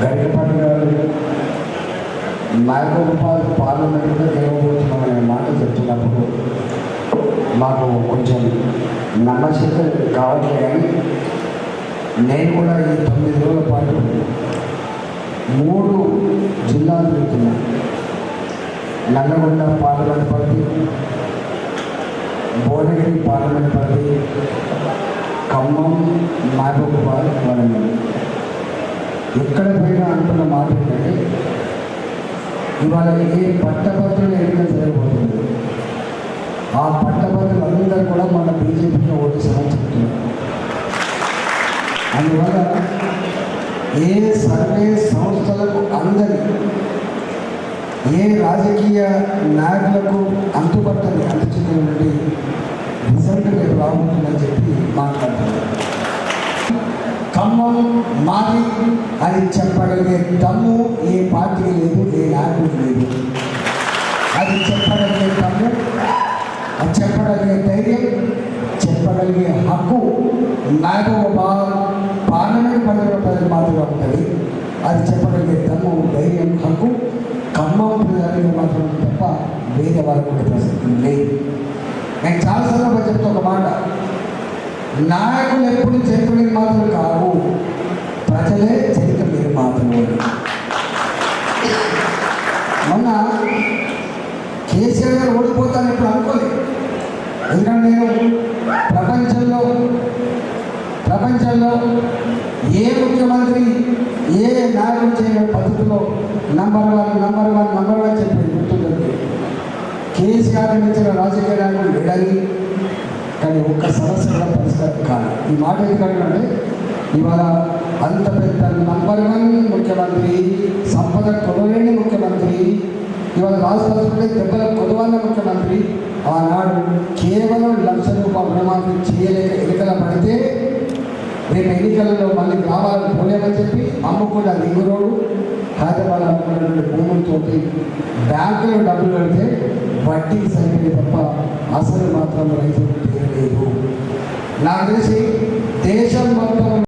గరికపాటి గారు నాయకోపాల్ పార్లమెంట్లో గెలవబోతున్నామనే మాట చెప్తున్నప్పుడు మాకు కొంచెం నమ్మశక్తి కావట్లే కానీ నేను కూడా ఈ తొమ్మిది రోజుల పాటు మూడు జిల్లాలు తిరుగుతున్నా. నల్లగొండ పార్లమెంట్ పరిధి భువనగిరి పార్లమెంట్ పరిధి ఖమ్మం మహబూబాబాద్ వరంగల్ ఎక్కడ పోయినా అనుకున్న మాట ఏంటంటే ఇవాళ ఏ పట్టభద్రులు ఎన్నిక జరగబోతుంది ఆ పట్టభద్రులు అందరూ కూడా మన బీజేపీలో ఓటు చెప్తున్నారు. అందువల్ల ఏ సర్వే సంస్థలకు అందరి ఏ రాజకీయ నాయకులకు అంతుపట్టని మాది అని చెప్పగలిగే దమ్ము ఏ పార్టీ లేదు ఏ నాయకుడికి లేదు. అది చెప్పగలిగే దమ్ము అది చెప్పగలిగే ధైర్యం చెప్పగలిగే హక్కు మహబూబాబాద్ పార్లమెంట్ పరిధిలో ప్రజలు మాత్రమే ఉంటుంది. అది చెప్పగలిగే దమ్ము ధైర్యం హక్కు ఖమ్మం ప్రజలకు మాత్రం తప్ప వేరే వాళ్ళకు ప్రసక్తి లేదు. నేను చాలా సందర్భంగా చెప్తా ఒక మాట. నాయకులు ఎప్పుడు చరిత్ర మాత్రం మొన్న కేసీఆర్ గారు ఓడిపోతాను ఇప్పుడు అనుకోలేదు ఎందుకంటే నేను ప్రపంచంలో ప్రపంచంలో ఏ ముఖ్యమంత్రి ఏ నాయకుడు చేయని పద్ధతిలో number one number one number one చెప్పి గుర్తుంటుంది కేసీఆర్ ఇచ్చిన రాజకీయ నాయకుడు కానీ ఒక్క సమస్య కూడా పరిష్కారం కాదు. ఈ మాట ఎందుకంటే ఇవాళ అంత పెద్ద నంబర్ వన్ ముఖ్యమంత్రి సంపద కొనలేని ఇవాళ రాష్ట్రంలో దెబ్బల కొడవన్న ముఖ్యమంత్రి ఆనాడు కేవలం లక్ష రూపాయల రుణమాఫీ చేయలేక ఎన్నికల పడితే రేపు ఎన్నికలలో మళ్ళీ గ్రామాలకు పోలేమని చెప్పి అమ్మకుండా రింగు రోడ్డు హైదరాబాద్ అమ్ముకున్నటువంటి భూములతో బ్యాంకులో డబ్బులు పెడితే వడ్డీ సరిపోయి తప్ప అసలు మాత్రం రైతులు తీరలేదు నాకు తెలిసి